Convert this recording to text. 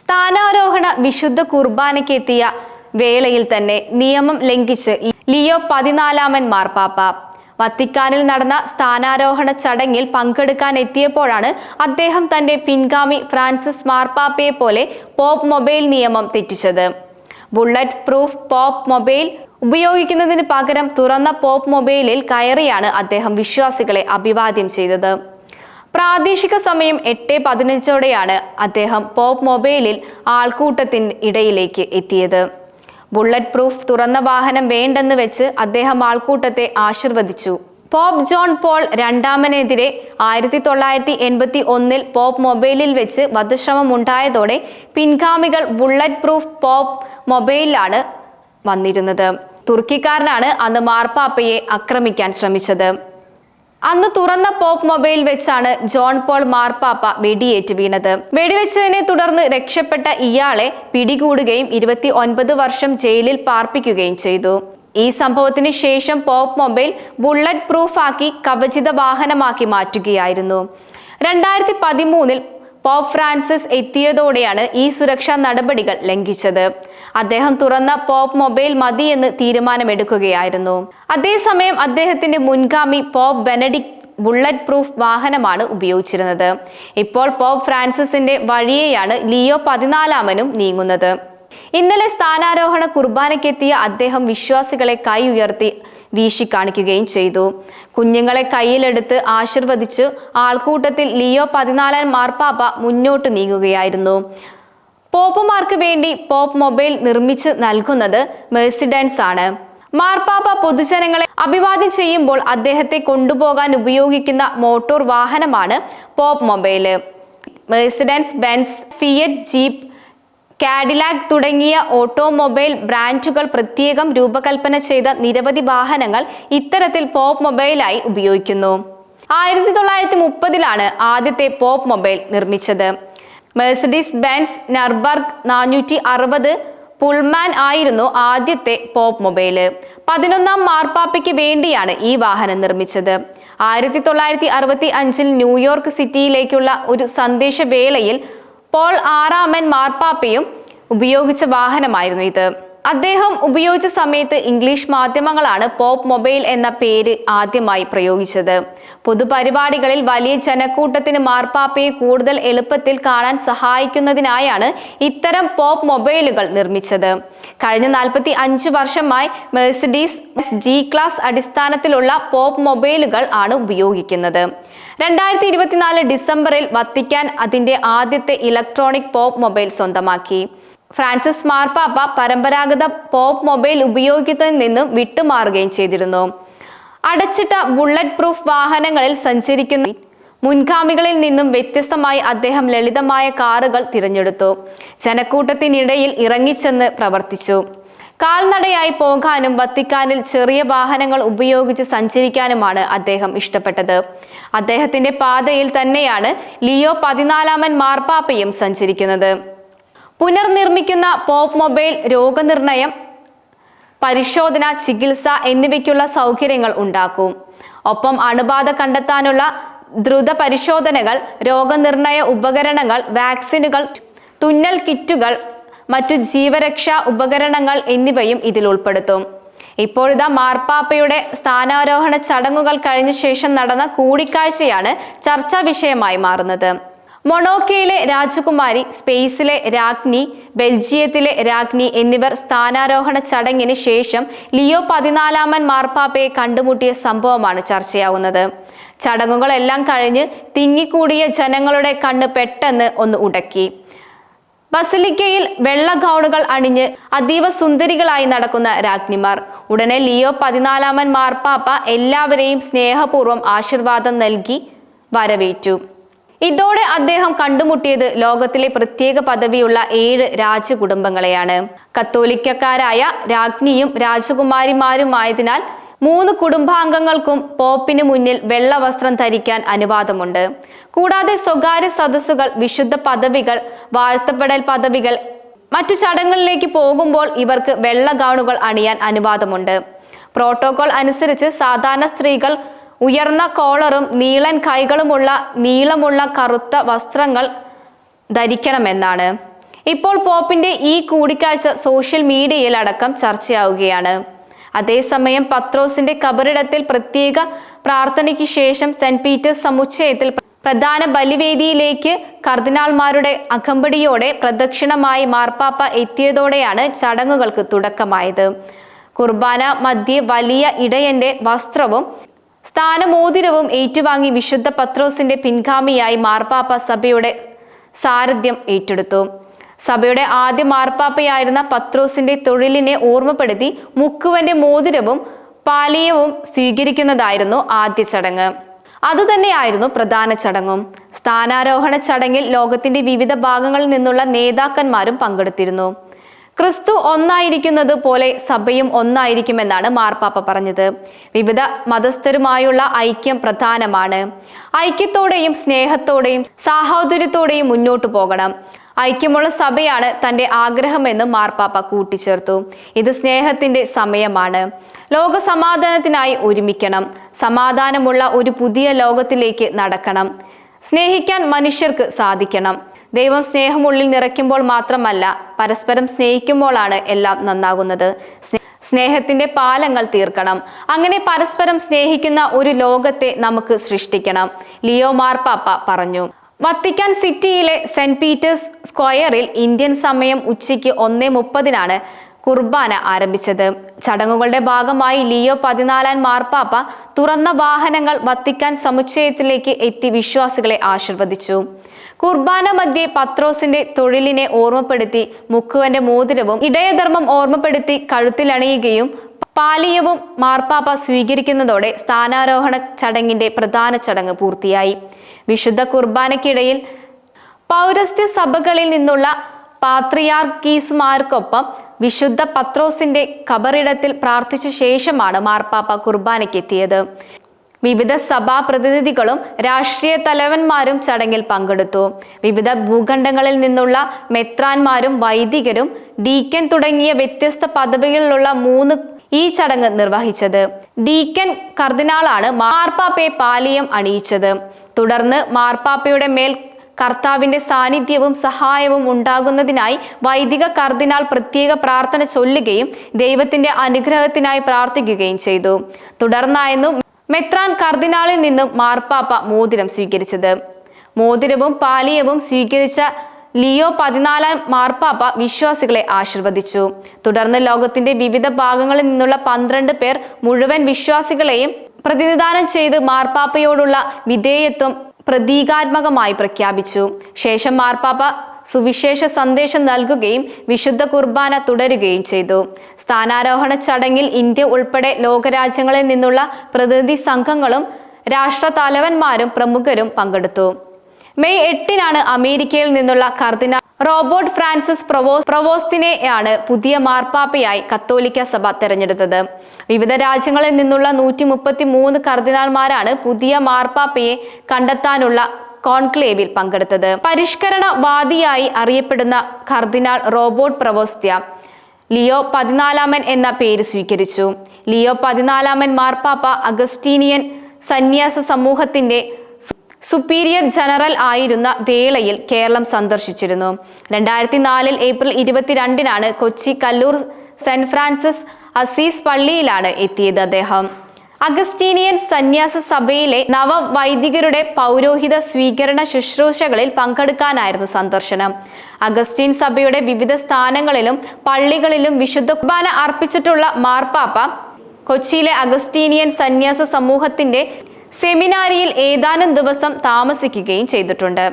സ്ഥാനാരോഹണ വിശുദ്ധ കുർബാനയ്ക്കെത്തിയ വേളയിൽ തന്നെ നിയമം ലംഘിച്ച് ലിയോ പതിനാലാമൻ മാർപ്പാപ്പ. വത്തിക്കാനിൽ നടന്ന സ്ഥാനാരോഹണ ചടങ്ങിൽ പങ്കെടുക്കാൻ എത്തിയപ്പോഴാണ് അദ്ദേഹം തന്റെ പിൻഗാമി ഫ്രാൻസിസ് മാർപ്പാപ്പയെ പോലെ പോപ്പ് മൊബൈൽ നിയമം തെറ്റിച്ചത്. ബുള്ളറ്റ് പ്രൂഫ് പോപ്പ് മൊബൈൽ ഉപയോഗിക്കുന്നതിന് പകരം തുറന്ന പോപ്പ് മൊബൈലിൽ കയറിയാണ് അദ്ദേഹം വിശ്വാസികളെ അഭിവാദ്യം ചെയ്തത്. പ്രാദേശിക സമയം എട്ട് പതിനഞ്ചോടെയാണ് അദ്ദേഹം പോപ്പ് മൊബൈലിൽ ആൾക്കൂട്ടത്തിന് ഇടയിലേക്ക് എത്തിയത്. ബുള്ളറ്റ് പ്രൂഫ് തുറന്ന വാഹനം വേണ്ടെന്ന് വെച്ച് അദ്ദേഹം ആൾക്കൂട്ടത്തെ ആശീർവദിച്ചു. പോപ്പ് ജോൺ പോൾ രണ്ടാമനെതിരെ ആയിരത്തി തൊള്ളായിരത്തി എൺപത്തി ഒന്നിൽ പോപ്പ് മൊബൈലിൽ വെച്ച് വധശ്രമം ഉണ്ടായതോടെ പിൻഗാമികൾ ബുള്ളറ്റ് പ്രൂഫ് പോപ്പ് മൊബൈലിലാണ് വന്നിരുന്നത്. തുർക്കിക്കാരനാണ് അന്ന് മാർപ്പാപ്പയെ ആക്രമിക്കാൻ ശ്രമിച്ചത്. അന്ന് തുറന്ന പോപ്പ് മൊബൈൽ വെച്ചാണ് ജോൺ പോൾ മാർപ്പാപ്പ വെടിയേറ്റ് വീണത്. വെടിവെച്ചതിനെ തുടർന്ന് രക്ഷപ്പെട്ട ഇയാളെ പിടികൂടുകയും ഇരുപത്തി ഒൻപത് വർഷം ജയിലിൽ പാർപ്പിക്കുകയും ചെയ്തു. ഈ സംഭവത്തിന് ശേഷം പോപ്പ് മൊബൈൽ ബുള്ളറ്റ് പ്രൂഫാക്കി കവചിത വാഹനമാക്കി മാറ്റുകയായിരുന്നു. രണ്ടായിരത്തി പതിമൂന്നിൽ പോപ്പ് ഫ്രാൻസിസ് എത്തിയതോടെയാണ് ഈ സുരക്ഷാ നടപടികൾ ലംഘിച്ചത്. അദ്ദേഹം തുറന്ന പോപ്പ് മൊബൈൽ മതി എന്ന് തീരുമാനമെടുക്കുകയായിരുന്നു. അതേസമയം അദ്ദേഹത്തിന്റെ മുൻഗാമി പോപ്പ് ബെനഡിക് ബുള്ളറ്റ് പ്രൂഫ് വാഹനമാണ് ഉപയോഗിച്ചിരുന്നത്. ഇപ്പോൾ പോപ്പ് ഫ്രാൻസിസിന്റെ വഴിയെയാണ് ലിയോ പതിനാലാമനും നീങ്ങുന്നത്. ഇന്നലെ സ്ഥാനാരോഹണ കുർബാനയ്ക്കെത്തിയ അദ്ദേഹം വിശ്വാസികളെ കൈ ഉയർത്തി വീശി കാണിക്കുകയും ചെയ്തു. കുഞ്ഞുങ്ങളെ കയ്യിലെടുത്ത് ആശീർവദിച്ച് ആൾക്കൂട്ടത്തിൽ ലിയോ പതിനാലാം മാർപ്പാപ്പ മുന്നോട്ട് നീങ്ങുകയായിരുന്നു. പോപ്പുമാർക്ക് വേണ്ടി പോപ്പ് മൊബൈൽ നിർമ്മിച്ച് നൽകുന്നത് മെഴ്സിഡൻസ് ആണ്. മാർപ്പാപ്പ പൊതുജനങ്ങളെ അഭിവാദ്യം ചെയ്യുമ്പോൾ അദ്ദേഹത്തെ കൊണ്ടുപോകാൻ ഉപയോഗിക്കുന്ന മോട്ടോർ വാഹനമാണ് popemobile. Mercedes Benz Fiat jeep Cadillac തുടങ്ങിയ ഓട്ടോമൊബൈൽ ബ്രാൻഡുകൾ പ്രത്യേകം രൂപകൽപ്പന ചെയ്ത നിരവധി വാഹനങ്ങൾ ഇത്തരത്തിൽ പോപ്പ് മൊബൈലായി ഉപയോഗിക്കുന്നു. ആയിരത്തി തൊള്ളായിരത്തി മുപ്പതിലാണ് ആദ്യത്തെ പോപ്പ് മൊബൈൽ നിർമ്മിച്ചത്. മെഴ്സഡീസ് ബെൻസ് നർബർഗ് നാനൂറ്റി അറുപത് പുൾമാൻ ആയിരുന്നു ആദ്യത്തെ പോപ്പ് മൊബൈൽ പതിനൊന്നാം മാർപ്പാപ്പയ്ക്ക് വേണ്ടിയാണ് ഈ വാഹനം നിർമ്മിച്ചത്. ആയിരത്തി തൊള്ളായിരത്തി അറുപത്തി അഞ്ചിൽ ന്യൂയോർക്ക് സിറ്റിയിലേക്കുള്ള ഒരു സന്ദേശ സന്ദേശവേളയിൽ പോൾ ആറാമൻ മാർപ്പാപ്പയും ഉപയോഗിച്ച വാഹനമായിരുന്നു ഇത്. അദ്ദേഹം ഉപയോഗിച്ച സമയത്ത് ഇംഗ്ലീഷ് മാധ്യമങ്ങളാണ് പോപ്പ് മൊബൈൽ എന്ന പേര് ആദ്യമായി പ്രയോഗിച്ചത്. പൊതുപരിപാടികളിൽ വലിയ ജനക്കൂട്ടത്തിന് മാർപ്പാപ്പയെ കൂടുതൽ എളുപ്പത്തിൽ കാണാൻ സഹായിക്കുന്നതിനായാണ് ഇത്തരം പോപ്പ് മൊബൈലുകൾ നിർമ്മിച്ചത്. കഴിഞ്ഞ നാൽപ്പത്തി അഞ്ച് വർഷമായി മെഴ്സിഡീസ് ജി ക്ലാസ് അടിസ്ഥാനത്തിലുള്ള പോപ്പ് മൊബൈലുകൾ ആണ് ഉപയോഗിക്കുന്നത്. രണ്ടായിരത്തി ഇരുപത്തിനാല് ഡിസംബറിൽ വത്തിക്കാൻ അതിന്റെ ആദ്യത്തെ ഇലക്ട്രോണിക് പോപ്പ് മൊബൈൽ സ്വന്തമാക്കി. ഫ്രാൻസിസ് മാർപ്പാപ്പ പരമ്പരാഗത പോപ്പ് മൊബൈൽ ഉപയോഗിക്കുന്നതിൽ നിന്നും വിട്ടുമാറുകയും ചെയ്തിരുന്നു. അടച്ചിട്ട ബുള്ളറ്റ് പ്രൂഫ് വാഹനങ്ങളിൽ സഞ്ചരിക്കുന്ന മുൻഗാമികളിൽ നിന്നും വ്യത്യസ്തമായി അദ്ദേഹം ലളിതമായ കാറുകൾ തിരഞ്ഞെടുത്തു. ജനക്കൂട്ടത്തിനിടയിൽ ഇറങ്ങിച്ചെന്ന് പ്രവർത്തിച്ചു. കാൽനടയായി പോകാനും വത്തിക്കാനിൽ ചെറിയ വാഹനങ്ങൾ ഉപയോഗിച്ച് സഞ്ചരിക്കാനുമാണ് അദ്ദേഹം ഇഷ്ടപ്പെട്ടത്. അദ്ദേഹത്തിന്റെ പാതയിൽ തന്നെയാണ് ലിയോ പതിനാലാമൻ മാർപ്പാപ്പയും സഞ്ചരിക്കുന്നത്. പുനർനിർമ്മിക്കുന്ന പോപ്പ് മൊബൈൽ രോഗനിർണയം പരിശോധന ചികിത്സ എന്നിവയ്ക്കുള്ള സൗകര്യങ്ങൾ ഉണ്ടാക്കും. ഒപ്പം അണുബാധ കണ്ടെത്താനുള്ള ദ്രുത പരിശോധനകൾ രോഗനിർണയ ഉപകരണങ്ങൾ വാക്സിനുകൾ തുന്നൽ കിറ്റുകൾ മറ്റു ജീവരക്ഷാ ഉപകരണങ്ങൾ എന്നിവയും ഇതിൽ ഉൾപ്പെടുത്തും. ഇപ്പോഴിതാ മാർപ്പാപ്പയുടെ സ്ഥാനാരോഹണ ചടങ്ങുകൾ കഴിഞ്ഞ ശേഷം നടന്ന കൂടിക്കാഴ്ചയാണ് ചർച്ചാ വിഷയമായി മാറുന്നത്. മൊണോക്കയിലെ രാജകുമാരി സ്പെയ്സിലെ രാജ്ഞി ബെൽജിയത്തിലെ രാജ്ഞി എന്നിവർ സ്ഥാനാരോഹണ ചടങ്ങിന് ശേഷം ലിയോ പതിനാലാമൻ മാർപ്പാപ്പയെ കണ്ടുമുട്ടിയ സംഭവമാണ് ചർച്ചയാവുന്നത്. ചടങ്ങുകളെല്ലാം കഴിഞ്ഞ് തിങ്ങിക്കൂടിയ ജനങ്ങളുടെ കണ്ണ് പെട്ടെന്ന് ഒന്ന് ഉടക്കി. ബസലിക്കയിൽ വെള്ള ഗൗണുകൾ അണിഞ്ഞ് അതീവ സുന്ദരികളായി നടക്കുന്ന രാജ്ഞിമാർ ഉടനെ ലിയോ പതിനാലാമൻ മാർപ്പാപ്പ എല്ലാവരെയും സ്നേഹപൂർവം ആശീർവാദം നൽകി വരവേറ്റു. ഇതോടെ അദ്ദേഹം കണ്ടുമുട്ടിയത് ലോകത്തിലെ പ്രത്യേക പദവിയുള്ള ഏഴ് രാജകുടുംബങ്ങളെയാണ്. കത്തോലിക്കക്കാരായ രാജ്ഞിയും രാജകുമാരിമാരുമായതിനാൽ മൂന്ന് കുടുംബാംഗങ്ങൾക്കും പോപ്പിന് മുന്നിൽ വെള്ള വസ്ത്രം ധരിക്കാൻ അനുവാദമുണ്ട്. കൂടാതെ സ്വകാര്യ സദസ്സുകൾ വിശുദ്ധ പദവികൾ വാഴ്ത്തപ്പെടൽ പദവികൾ മറ്റു ചടങ്ങുകളിലേക്ക് പോകുമ്പോൾ ഇവർക്ക് വെള്ള ഗൗണുകൾ അണിയാൻ അനുവാദമുണ്ട്. പ്രോട്ടോകോൾ അനുസരിച്ച് സാധാരണ സ്ത്രീകൾ ഉയർന്ന കോളറും നീളൻ കൈകളുമുള്ള നീളമുള്ള കറുത്ത വസ്ത്രങ്ങൾ ധരിക്കണമെന്നാണ്. ഇപ്പോൾ പോപ്പിന്റെ ഈ കൂടിക്കാഴ്ച സോഷ്യൽ മീഡിയയിൽ അടക്കം ചർച്ചയാവുകയാണ്. അതേസമയം പത്രോസിന്റെ കബറിടത്തിൽ പ്രത്യേക പ്രാർത്ഥനയ്ക്ക് ശേഷം സെന്റ് പീറ്റേഴ്സ് സമുച്ചയത്തിൽ പ്രധാന ബലിവേദിയിലേക്ക് കർദിനാൾമാരുടെ അകമ്പടിയോടെ പ്രദക്ഷിണമായി മാർപ്പാപ്പ എത്തിയതോടെയാണ് ചടങ്ങുകൾക്ക് തുടക്കമായത്. കുർബാന മധ്യേ വലിയ ഇടയന്റെ വസ്ത്രവും സ്ഥാനമോതിരവും ഏറ്റുവാങ്ങി വിശുദ്ധ പത്രോസിന്റെ പിൻഗാമിയായി മാർപ്പാപ്പ സഭയുടെ സാരഥ്യം ഏറ്റെടുത്തു. സഭയുടെ ആദ്യ മാർപ്പാപ്പയായിരുന്ന പത്രോസിന്റെ തൊഴിലിനെ ഓർമ്മപ്പെടുത്തി മുക്കുവന്റെ മോതിരവും പാലീയവും സ്വീകരിക്കുന്നതായിരുന്നു ആദ്യ ചടങ്ങ്. അതുതന്നെയായിരുന്നു പ്രധാന ചടങ്ങും. സ്ഥാനാരോഹണ ചടങ്ങിൽ ലോകത്തിന്റെ വിവിധ ഭാഗങ്ങളിൽ നിന്നുള്ള നേതാക്കന്മാരും പങ്കെടുത്തിരുന്നു. ക്രിസ്തു ഒന്നായിരിക്കുന്നത് പോലെ സഭയും ഒന്നായിരിക്കുമെന്നാണ് മാർപ്പാപ്പ പറഞ്ഞത്. വിവിധ മതസ്ഥരുമായുള്ള ഐക്യം പ്രധാനമാണ്. ഐക്യത്തോടെയും സ്നേഹത്തോടെയും സാഹോദര്യത്തോടെയും മുന്നോട്ടു പോകണം. ഐക്യമുള്ള സഭയാണ് തന്റെ ആഗ്രഹമെന്ന് മാർപ്പാപ്പ കൂട്ടിച്ചേർത്തു. ഇത് സ്നേഹത്തിന്റെ സമയമാണ്. ലോക സമാധാനത്തിനായി ഒരുമിക്കണം. സമാധാനമുള്ള ഒരു പുതിയ ലോകത്തിലേക്ക് നടക്കണം. സ്നേഹിക്കാൻ മനുഷ്യർക്ക് സാധിക്കണം. ദൈവം സ്നേഹമുള്ളിൽ നിറയ്ക്കുമ്പോൾ മാത്രമല്ല പരസ്പരം സ്നേഹിക്കുമ്പോഴാണ് എല്ലാം നന്നാകുന്നത്. സ്നേഹത്തിന്റെ പാലങ്ങൾ തീർക്കണം. അങ്ങനെ പരസ്പരം സ്നേഹിക്കുന്ന ഒരു ലോകത്തെ നമുക്ക് സൃഷ്ടിക്കണം ലിയോ മാർപ്പാപ്പ പറഞ്ഞു. വത്തിക്കാൻ സിറ്റിയിലെ സെന്റ് പീറ്റേഴ്സ് സ്ക്വയറിൽ ഇന്ത്യൻ സമയം ഉച്ചയ്ക്ക് ഒന്നേ മുപ്പതിനാണ് കുർബാന ആരംഭിച്ചത്. ചടങ്ങുകളുടെ ഭാഗമായി ലിയോ പതിനാലാം മാർപ്പാപ്പ തുറന്ന വാഹനങ്ങൾ വത്തിക്കാൻ സമുച്ചയത്തിലേക്ക് എത്തി വിശ്വാസികളെ ആശീർവദിച്ചു. കുർബാന മധ്യേ പത്രോസിന്റെ തൊഴിലിനെ ഓർമ്മപ്പെടുത്തി മുക്കുവന്റെ മോതിരവും ഇടയധർമ്മം ഓർമ്മപ്പെടുത്തി കഴുത്തിലണിയുകയും പാലിയവും മാർപ്പാപ്പ സ്വീകരിക്കുന്നതോടെ സ്ഥാനാരോഹണ ചടങ്ങിന്റെ പ്രധാന ചടങ്ങ് പൂർത്തിയായി. വിശുദ്ധ കുർബാനയ്ക്കിടയിൽ പൗരസ്ത്യ സഭകളിൽ നിന്നുള്ള പാത്രിയാർക്കീസുമാർക്കൊപ്പം വിശുദ്ധ പത്രോസിന്റെ കബറിടത്തിൽ പ്രാർത്ഥിച്ച ശേഷമാണ് മാർപ്പാപ്പ കുർബാനയ്ക്കെത്തിയത്. വിവിധ സഭാ പ്രതിനിധികളും രാഷ്ട്രീയ തലവന്മാരും ചടങ്ങിൽ പങ്കെടുത്തു. വിവിധ ഭൂഖണ്ഡങ്ങളിൽ നിന്നുള്ള മെത്രാന്മാരും വൈദികരും ഡീക്കൻ തുടങ്ങിയ വ്യത്യസ്ത പദവികളിലുള്ള മൂന്ന് ഈ ചടങ്ങ് നിർവഹിച്ചത്. ഡീക്കൻ കർദിനാളാണ് മാർപ്പാപ്പയെ പാലിയം അണിയിച്ചത്. തുടർന്ന് മാർപ്പാപ്പയുടെ മേൽ കർത്താവിന്റെ സാന്നിധ്യവും സഹായവും ഉണ്ടാകുന്നതിനായി വൈദിക കർദിനാൾ പ്രത്യേക പ്രാർത്ഥന ചൊല്ലുകയും ദൈവത്തിന്റെ അനുഗ്രഹത്തിനായി പ്രാർത്ഥിക്കുകയും ചെയ്തു. തുടർന്നായിരുന്നു മെത്രാൻ കർദിനാളിൽ നിന്നും മാർപ്പാപ്പ മോതിരം സ്വീകരിച്ചത്. മോതിരവും പാലിയവും സ്വീകരിച്ച ലിയോ പതിനാലാം മാർപ്പാപ്പ വിശ്വാസികളെ ആശീർവദിച്ചു. തുടർന്ന് ലോകത്തിന്റെ വിവിധ ഭാഗങ്ങളിൽ നിന്നുള്ള പന്ത്രണ്ട് പേർ മുഴുവൻ വിശ്വാസികളെയും പ്രതിനിധാനം ചെയ്ത് മാർപ്പാപ്പയോടുള്ള വിധേയത്വം പ്രതീകാത്മകമായി പ്രഖ്യാപിച്ചു. ശേഷം മാർപ്പാപ്പ സുവിശേഷ സന്ദേശം നൽകുകയും വിശുദ്ധ കുർബാന തുടരുകയും ചെയ്തു. സ്ഥാനാരോഹണ ചടങ്ങിൽ ഇന്ത്യ ഉൾപ്പെടെ ലോകരാജ്യങ്ങളിൽ നിന്നുള്ള പ്രതിനിധി സംഘങ്ങളും രാഷ്ട്ര തലവന്മാരും പ്രമുഖരും പങ്കെടുത്തു. മെയ് എട്ടിനാണ് അമേരിക്കയിൽ നിന്നുള്ള കർദിനാൾ റോബോർട്ട് ഫ്രാൻസിസ് പ്രവോസ് പ്രവോസ്തിനെയാണ് പുതിയ മാർപ്പാപ്പയായി കത്തോലിക്ക സഭ തെരഞ്ഞെടുത്തത്. വിവിധ രാജ്യങ്ങളിൽ നിന്നുള്ള നൂറ്റി മുപ്പത്തി മൂന്ന് കർദിനാൾമാരാണ് പുതിയ മാർപ്പാപ്പയെ കണ്ടെത്താനുള്ള കോൺക്ലേവിൽ പങ്കെടുത്തത്. പരിഷ്കരണവാദിയായി അറിയപ്പെടുന്ന കർദിനാൾ റോബോട്ട് പ്രവോസ്ത്യ ലിയോ പതിനാലാമൻ എന്ന പേര് സ്വീകരിച്ചു. ലിയോ പതിനാലാമൻ മാർപ്പാപ്പ അഗസ്റ്റീനിയൻ സന്യാസ സമൂഹത്തിന്റെ സുപ്പീരിയർ ജനറൽ ആയിരുന്ന വേളയിൽ കേരളം സന്ദർശിച്ചിരുന്നു. രണ്ടായിരത്തി നാലിൽ April ഇരുപത്തിരണ്ടിനാണ് Kochi Kallur saint Francis Assisi പള്ളിയിലാണ് എത്തിയത് അദ്ദേഹം. അഗസ്റ്റീനിയൻ സന്യാസ സഭയിലെ നവവൈദികരുടെ പൗരോഹിത സ്വീകരണ ശുശ്രൂഷകളിൽ പങ്കെടുക്കാനായിരുന്നു സന്ദർശനം. അഗസ്റ്റീൻ സഭയുടെ വിവിധ സ്ഥാനങ്ങളിലും പള്ളികളിലും വിശുദ്ധ കുർബാന അർപ്പിച്ചിട്ടുള്ള മാർപ്പാപ്പ കൊച്ചിയിലെ അഗസ്റ്റീനിയൻ സന്യാസ സമൂഹത്തിന്റെ സെമിനാരിയിൽ ഏതാനും ദിവസം താമസിക്കുകയും ചെയ്തിട്ടുണ്ട്.